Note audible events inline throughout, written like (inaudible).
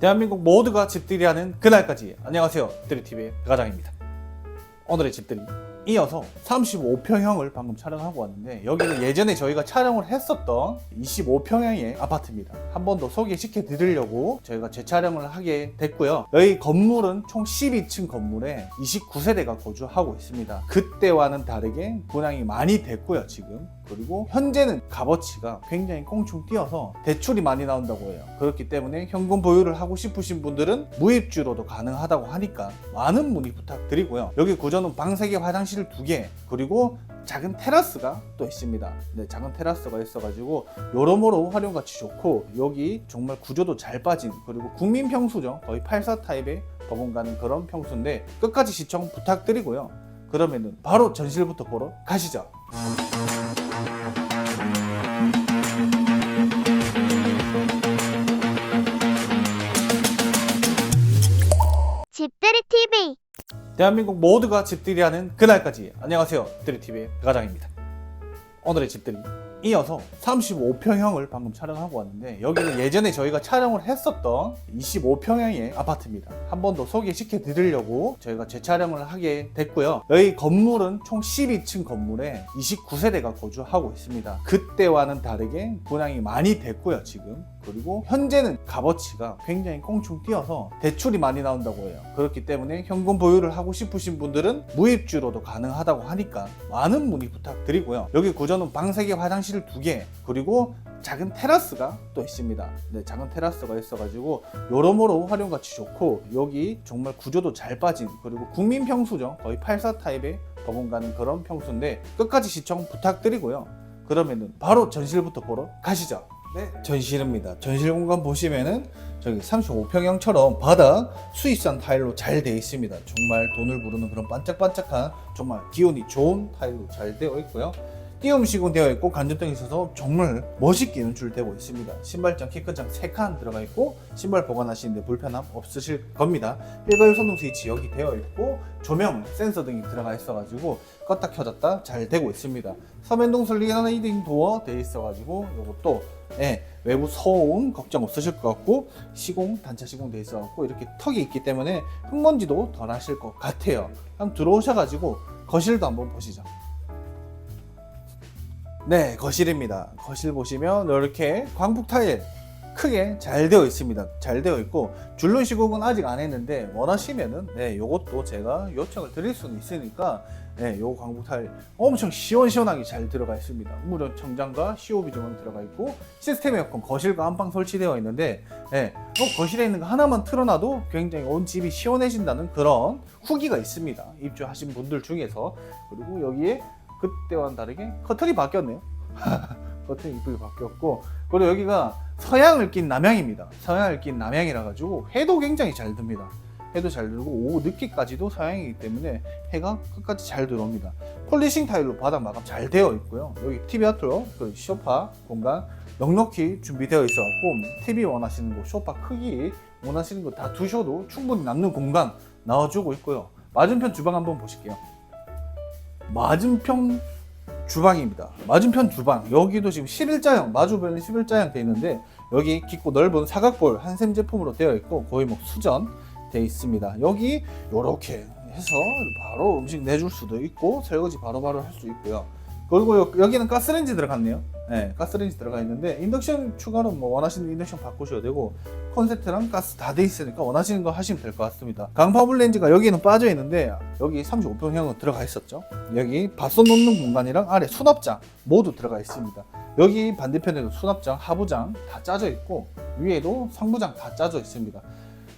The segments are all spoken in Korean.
대한민국 모두가 집들이 하는 그날까지 안녕하세요. 드리TV의 배가장입니다. 오늘의 집들이 이어서 35평형을 방금 촬영하고 왔는데 여기는 예전에 저희가 촬영을 했었던 25평형의 아파트입니다. 한 번 더 소개시켜 드리려고 저희가 재촬영을 하게 됐고요. 여기 건물은 총 12층 건물에 29세대가 거주하고 있습니다. 그때와는 다르게 분양이 많이 됐고요 지금 그리고 현재는 값어치가 굉장히 꽁충 뛰어서 대출이 많이 나온다고 해요. 그렇기 때문에 현금 보유를 하고 싶으신 분들은 무입주로도 가능하다고 하니까 많은 문의 부탁드리고요. 여기 구조는 방 3개, 화장실 2개, 그리고 작은 테라스가 또 있습니다. 네, 작은 테라스가 있어가지고 여러모로 활용 가치 좋고 여기 정말 구조도 잘 빠진 그리고 국민 평수죠. 거의 84 타입의 버금가는 그런 평수인데 끝까지 시청 부탁드리고요. 그러면은 바로 전실부터 보러 가시죠. 대한민국 모두가 집들이 하는 그날까지. 안녕하세요. 드리TV의 배가장입니다. 오늘의 집들이 이어서 35평형을 방금 촬영하고 왔는데 여기는 예전에 저희가 촬영을 했었던 25평형의 아파트입니다 한 번 더 소개시켜 드리려고 저희가 재촬영을 하게 됐고요 여기 건물은 총 12층 건물에 29세대가 거주하고 있습니다 그때와는 다르게 분양이 많이 됐고요 지금 그리고 현재는 값어치가 굉장히 꽁충 뛰어서 대출이 많이 나온다고 해요. 그렇기 때문에 현금 보유를 하고 싶으신 분들은 무입주로도 가능하다고 하니까 많은 문의 부탁드리고요. 여기 구조는 방 3개, 화장실 2개, 그리고 작은 테라스가 또 있습니다. 네, 작은 테라스가 있어가지고 여러모로 활용 가치 좋고 여기 정말 구조도 잘 빠진 그리고 국민 평수죠. 거의 84 타입의 버금가는 그런 평수인데 끝까지 시청 부탁드리고요. 그러면은 바로 전실부터 보러 가시죠. 네, 전실입니다. 전실 공간 보시면은 저기 35평형처럼 바닥 수입산 타일로 잘 되어 있습니다. 정말 돈을 부르는 그런 반짝반짝한 정말 기운이 좋은 타일로 잘 되어 있고요. 띄움 시공 되어 있고 간접등이 있어서 정말 멋있게 연출되고 있습니다. 신발장, 키크장 3칸 들어가 있고 신발 보관하시는데 불편함 없으실 겁니다. 일괄 선동 스위치 여기 되어 있고 조명, 센서 등이 들어가 있어가지고 껐다 켜졌다 잘 되고 있습니다. 서면동 슬리나이딩 도어 되어 있어가지고 이것도 예, 외부 소음 걱정 없으실 것 같고 시공 단차 시공 돼 있어 갖고 이렇게 턱이 있기 때문에 흙먼지도 덜 하실 것 같아요. 한번 들어오셔가지고 거실도 한번 보시죠. 네, 거실입니다. 거실 보시면 이렇게 광폭 타일 크게 잘 되어 있습니다. 잘 되어 있고 줄눈 시공은 아직 안 했는데 원하시면은 네, 요것도 제가 요청을 드릴 수는 있으니까 네, 요 광폭 타일 엄청 시원시원하게 잘 들어가 있습니다. 무려 청장과 COB 조명 들어가 있고 시스템 에어컨 거실과 안방 설치되어 있는데 네, 어, 거실에 있는 거 하나만 틀어놔도 굉장히 온 집이 시원해진다는 그런 후기가 있습니다. 입주하신 분들 중에서 그리고 여기에 그때와는 다르게 커튼이 바뀌었네요. (laughs) 커튼이 이쁘게 바뀌었고 그리고 여기가 서양을 낀 남향입니다. 서양을 낀 남향이라 가지고 해도 굉장히 잘 듭니다. 해도 잘 들고 오후 늦게까지도 서양이기 때문에 해가 끝까지 잘 들어옵니다. 폴리싱 타일로 바닥 마감 잘 되어 있고요. 여기 TV 아트로 그 소파 공간 넉넉히 준비되어 있어갖고 TV 원하시는 거 소파 크기 원하시는 거 다 두셔도 충분히 남는 공간 나와주고 있고요. 맞은편 주방 한번 보실게요. 맞은편 주방입니다. 맞은편 주방 여기도 지금 11자형 마주변에 11자형 되어 있는데 여기 깊고 넓은 사각볼 한샘 제품으로 되어 있고 거의 뭐 수전 되어 있습니다. 여기 이렇게 해서 바로 음식 내줄 수도 있고 설거지 바로바로 할 수 있고요. 그리고 여- 여기는 가스레인지 들어갔네요. 네, 가스레인지 들어가 있는데 인덕션 추가로 뭐 원하시는 인덕션 바꾸셔도 되고 콘센트랑 가스 다 돼 있으니까 원하시는 거 하시면 될 것 같습니다. 강파블 렌즈가 여기는 빠져 있는데 여기 35평형은 들어가 있었죠. 여기 밥솥 놓는 공간이랑 아래 수납장 모두 들어가 있습니다. 여기 반대편에도 수납장, 하부장 다 짜져 있고 위에도 상부장 다 짜져 있습니다.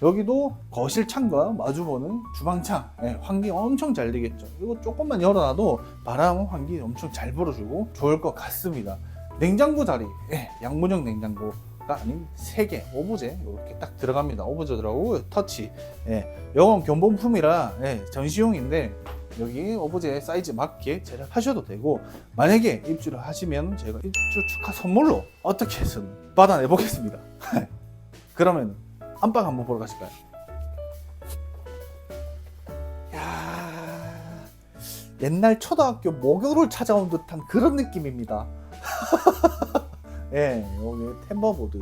여기도 거실 창과 마주보는 주방창 예, 환기 엄청 잘 되겠죠 이거 조금만 열어놔도 바람 환기 엄청 잘 불어주고 좋을 것 같습니다 냉장고 자리 예, 양문형 냉장고가 아닌 3개 오브제 이렇게 딱 들어갑니다 오브제 들어가고 터치 예, 영원 견본품이라 예, 전시용인데 여기 오브제 사이즈 맞게 제작하셔도 되고 만약에 입주를 하시면 제가 입주 축하 선물로 어떻게 해서든 받아내 보겠습니다 (laughs) 그러면 안방 한번 보러 가실까요? 야 옛날 초등학교 목요를 찾아온 듯한 그런 느낌입니다. (laughs) 예, 여기 템버보드.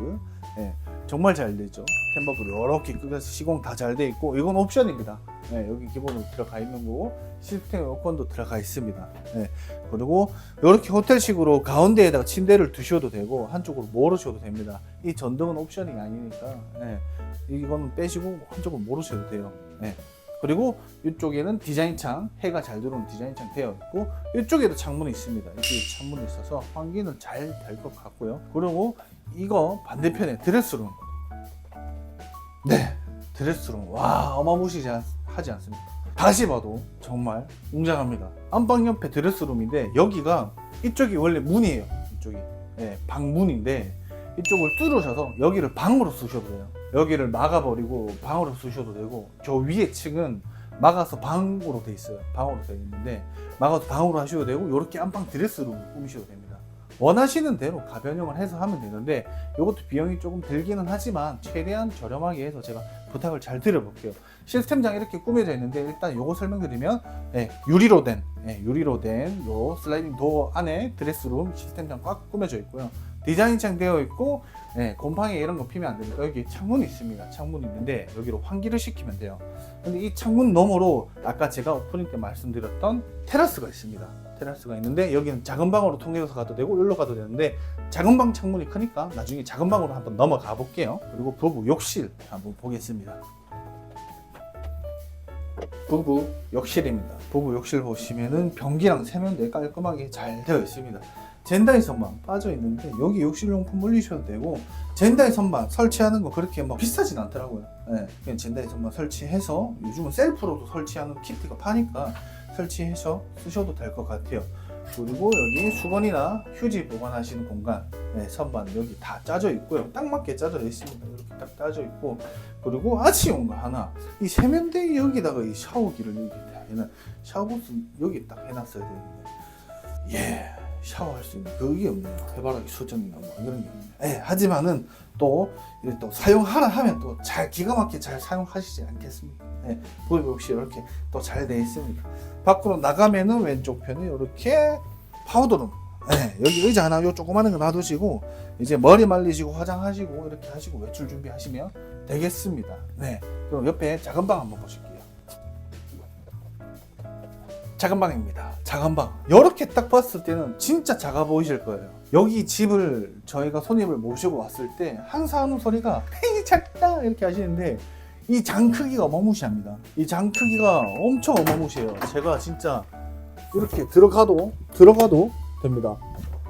예, 정말 잘 되죠. 템버블 이렇게 끝에서 시공 다 잘 돼 있고 이건 옵션입니다. 네, 여기 기본으로 들어가 있는 거고 시스템 에어컨도 들어가 있습니다. 네, 그리고 이렇게 호텔식으로 가운데에다가 침대를 두셔도 되고 한쪽으로 모르셔도 됩니다. 이 전등은 옵션이 아니니까 네, 이거는 빼시고 한쪽으로 모르셔도 돼요. 네. 그리고 이쪽에는 디자인창 해가 잘 들어오는 디자인창 되어 있고 이쪽에도 창문이 있습니다. 이쪽에 창문이 있어서 환기는 잘 될 것 같고요. 그리고 이거 반대편에 드레스룸. 네, 드레스룸. 와 어마무시하지 않습니까? 다시 봐도 정말 웅장합니다. 안방 옆에 드레스룸인데 여기가 이쪽이 원래 문이에요. 이쪽이 네, 방문인데 이쪽을 뚫으셔서 여기를 방으로 쓰셔도 돼요. 여기를 막아버리고 방으로 쓰셔도 되고 저 위에 층은 막아서 방으로 돼 있어요. 방으로 돼 있는데 막아서 방으로 하셔도 되고 이렇게 안방 드레스룸을 꾸미셔도 됩니다. 원하시는 대로 가변형을 해서 하면 되는데 이것도 비용이 조금 들기는 하지만 최대한 저렴하게 해서 제가 부탁을 잘 드려볼게요. 시스템장 이렇게 꾸며져 있는데 일단 요거 설명드리면 예, 유리로 된 예, 유리로 된 요 슬라이딩 도어 안에 드레스룸 시스템장 꽉 꾸며져 있고요. 디자인창 되어 있고 예, 곰팡이 이런 거 피면 안 됩니다. 여기 창문이 있습니다. 창문이 있는데 여기로 환기를 시키면 돼요. 근데 이 창문 너머로 아까 제가 오프닝 때 말씀드렸던 테라스가 있습니다. 테라스가 있는데 여기는 작은 방으로 통해서 가도 되고 여기로 가도 되는데 작은 방 창문이 크니까 나중에 작은 방으로 한번 넘어가 볼게요. 그리고 부부 욕실 한번 보겠습니다. 부부 욕실입니다. 부부 욕실 보시면은 변기랑 세면대 깔끔하게 잘 되어 있습니다. 젠다이 선반 빠져 있는데 여기 욕실용품 올리셔도 되고 젠다이 선반 설치하는 거 그렇게 뭐 비싸진 않더라고요. 네, 그냥 젠다이 선반 설치해서 요즘은 셀프로도 설치하는 키트가 파니까 설치해서 쓰셔도 될 것 같아요. 그리고 여기 수건이나 휴지 보관하시는 공간, 네, 선반 여기 다 짜져 있고요. 딱 맞게 짜져 있습니다. 이렇게 딱 짜져 있고 그리고 아치용 거 하나 이 세면대 여기다가 이 샤워기를 여기 다 해놔 샤워부스 여기 딱 해놨어야 되는데 예 샤워할 수 있는 그게 없네요 해바라기 수정이나 뭐 이런 게 없네요 예 하지만은 또, 또 사용하라 하면 또 잘 기가 막히게 잘 사용하시지 않겠습니까 예 보이브 역시 이렇게 또잘 되어 있습니다 밖으로 나가면은 왼쪽 편에 이렇게 파우더룸 예, 여기 의자 하나 요 조그마한 거 놔두시고 이제 머리 말리시고 화장하시고 이렇게 하시고 외출 준비하시면 되겠습니다. 네. 그럼 옆에 작은 방 한번 보실게요. 작은 방입니다. 작은 방. 이렇게 딱 봤을 때는 진짜 작아 보이실 거예요. 여기 집을 저희가 손님을 모시고 왔을 때 항상 하는 소리가 팽이 작다 이렇게 하시는데 이 장 크기가 어마무시합니다. 이 장 크기가 엄청 어마무시해요. 제가 진짜 이렇게 들어가도 들어가도 됩니다.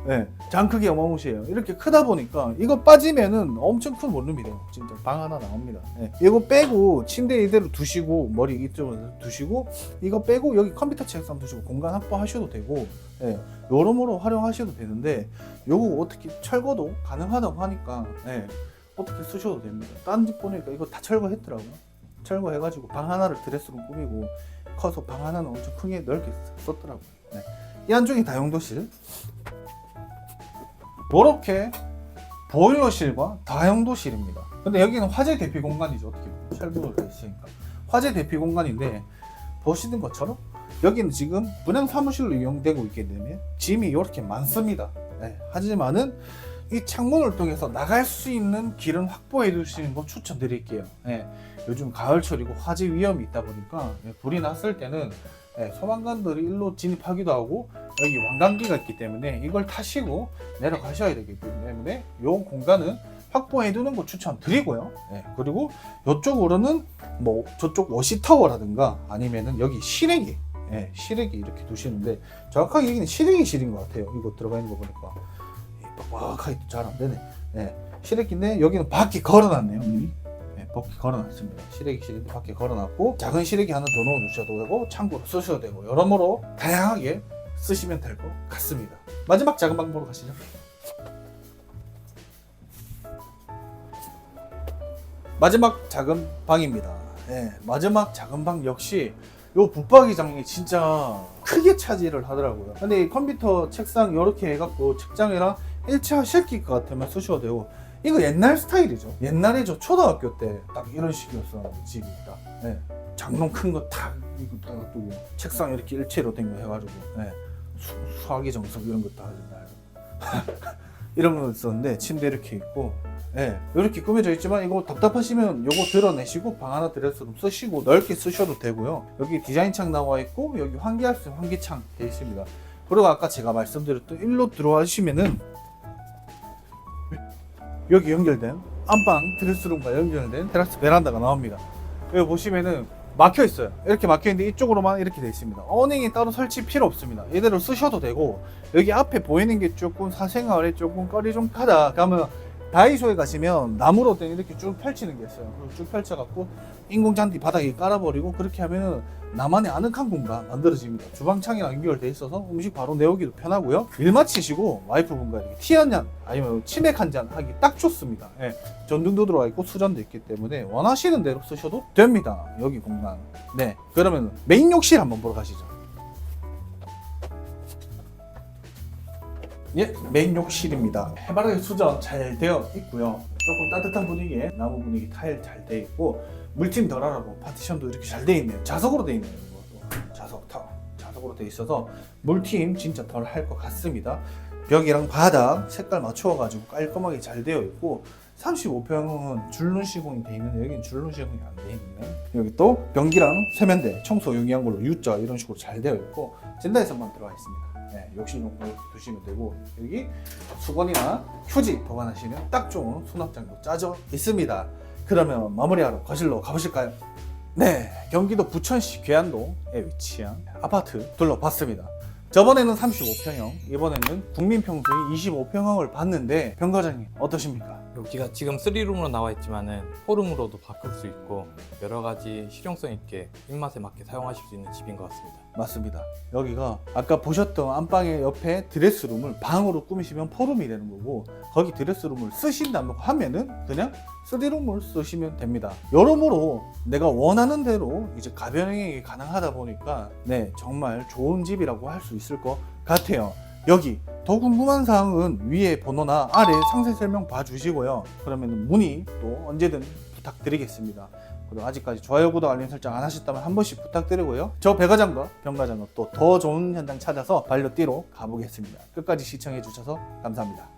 네, 장 크기 어마무시해요. 이렇게 크다 보니까 이거 빠지면은 엄청 큰 원룸이 돼요. 진짜 방 하나 나옵니다. 네, 이거 빼고 침대 이대로 두시고 머리 이쪽으로 두시고 이거 빼고 여기 컴퓨터 책상 두시고 공간 확보하셔도 되고 네, 여러모로 활용하셔도 되는데 요거 어떻게 철거도 가능하다고 하니까 네, 어떻게 쓰셔도 됩니다. 딴 집 보니까 이거 다 철거했더라고요. 철거해가지고 방 하나를 드레스룸 꾸미고 커서 방 하나는 엄청 크게 넓게 썼더라고요. 네. 이 안쪽이 다용도실. 이렇게 보일러실과 다용도실입니다. 근데 여기는 화재 대피 공간이죠. 어떻게 보면 철부로 되어 있으니까 화재 대피 공간인데 보시는 것처럼 여기는 지금 분양 사무실로 이용되고 있기 때문에 짐이 이렇게 많습니다. 네, 하지만은 이 창문을 통해서 나갈 수 있는 길은 확보해 두시는 거 추천드릴게요. 네, 요즘 가을철이고 화재 위험이 있다 보니까 네, 불이 났을 때는 네, 소방관들이 일로 진입하기도 하고 여기 왕관기가 있기 때문에 이걸 타시고 내려가셔야 되기 때문에 이 공간은 확보해 두는 거 추천드리고요. 네, 그리고 이쪽으로는 뭐 저쪽 워시타워라든가 아니면은 여기 실외기, 예, 실외기 이렇게 두시는데 정확하게 여기는 실외기실인 것 같아요. 이거 들어가 있는 거 보니까 빡빡하게 잘 안 되네. 예, 실외기인데 여기는 바퀴 걸어놨네요. 미 바퀴 걸어놨습니다. 실외기실인데 바퀴 걸어놨고 작은 실외기 하나 더 넣어 놓으셔도 되고 창고로 쓰셔도 되고 여러모로 다양하게 쓰시면 될 것 같습니다. 마지막 작은 방 보러 가시죠. 마지막 작은 방입니다. 예, 마지막 작은 방 역시 요 붙박이장이 진짜 크게 차지를 하더라고요. 근데 이 컴퓨터 책상 이렇게 해갖고 책장이랑 일체화 실기 것 같으면 쓰셔도 되고 이거 옛날 스타일이죠. 옛날에 저 초등학교 때 딱 이런 식이었어 집이 딱. 예, 장롱 큰거딱 이거 딱 놔두고 책상 이렇게 일체로 된 거 해가지고 예, 수, 수학의 정석 이런 거다 하잖아요. 이런 거 있었는데 침대 이렇게 있고 예, 이렇게 꾸며져 있지만 이거 답답하시면 요거 드러내시고 방 하나 드레스룸 쓰시고 넓게 쓰셔도 되고요. 여기 디자인 창 나와 있고 여기 환기할 수 있는 환기창 되어 있습니다. 그리고 아까 제가 말씀드렸던 일로 들어와시면은 여기 연결된 안방 드레스룸과 연결된 테라스 베란다가 나옵니다. 여기 보시면은 막혀 있어요. 이렇게 막혀 있는데 이쪽으로만 이렇게 돼 있습니다. 어닝이 따로 설치 필요 없습니다. 이대로 쓰셔도 되고 여기 앞에 보이는 게 조금 사생활에 조금 거리 좀 가다 가면 다이소에 가시면 나무로 된 이렇게 쭉 펼치는 게 있어요. 쭉 펼쳐갖고 인공잔디 바닥에 깔아버리고 그렇게 하면은 나만의 아늑한 공간 만들어집니다. 주방창이랑 연결돼 있어서 음식 바로 내오기도 편하고요. 일 마치시고 와이프분과 이렇게 티 한 잔 아니면 치맥 한 잔 하기 딱 좋습니다. 예, 전등도 들어와 있고 수전도 있기 때문에 원하시는 대로 쓰셔도 됩니다. 여기 공간. 네, 그러면 메인 욕실 한번 보러 가시죠. 예, 메인 욕실입니다. 해바라기 수전 잘 되어 있고요. 조금 따뜻한 분위기에 나무 분위기 타일 잘 되어 있고 물팀 덜하라고 파티션도 이렇게 잘 되어 있네요. 자석으로 되어 있네요. 이것도 자석 타 자석으로 되어 있어서 물팀 진짜 덜 할 것 같습니다. 벽이랑 바닥 색깔 맞추어가지고 깔끔하게 잘 되어 있고 35평은 줄눈 시공이 돼 있는데 여기는 줄눈 시공이 안 돼 있는 여기 또 변기랑 세면대 청소 용이한 걸로 U자 이런 식으로 잘 되어 있고 젠다에서만 들어가 있습니다. 네, 욕실용 이렇게 두시면 되고 여기 수건이나 휴지 보관하시면 딱 좋은 수납장도 짜져 있습니다. 그러면 마무리하러 거실로 가보실까요? 네, 경기도 부천시 괴안동에 위치한 아파트 둘러봤습니다. 저번에는 35평형, 이번에는 국민평수의 25평형을 봤는데 병과장님 어떠십니까? 여기가 지금 3룸으로 나와 있지만은 4룸으로도 바꿀 수 있고 여러 가지 실용성 있게 입맛에 맞게 사용하실 수 있는 집인 것 같습니다. 맞습니다. 여기가 아까 보셨던 안방의 옆에 드레스룸을 방으로 꾸미시면 포룸이 되는 거고 거기 드레스룸을 쓰신다고 하면은 그냥 3룸을 쓰시면 됩니다. 여러모로 내가 원하는 대로 이제 가변형이 가능하다 보니까 네 정말 좋은 집이라고 할 수 있을 것 같아요. 여기 더 궁금한 사항은 위에 번호나 아래 상세 설명 봐주시고요. 그러면 문의 또 언제든 부탁드리겠습니다. 그리고 아직까지 좋아요, 구독, 알림 설정 안 하셨다면 한 번씩 부탁드리고요. 저 배과장과 병과장은 또더 좋은 현장 찾아서 발로 뛰러 가보겠습니다. 끝까지 시청해 주셔서 감사합니다.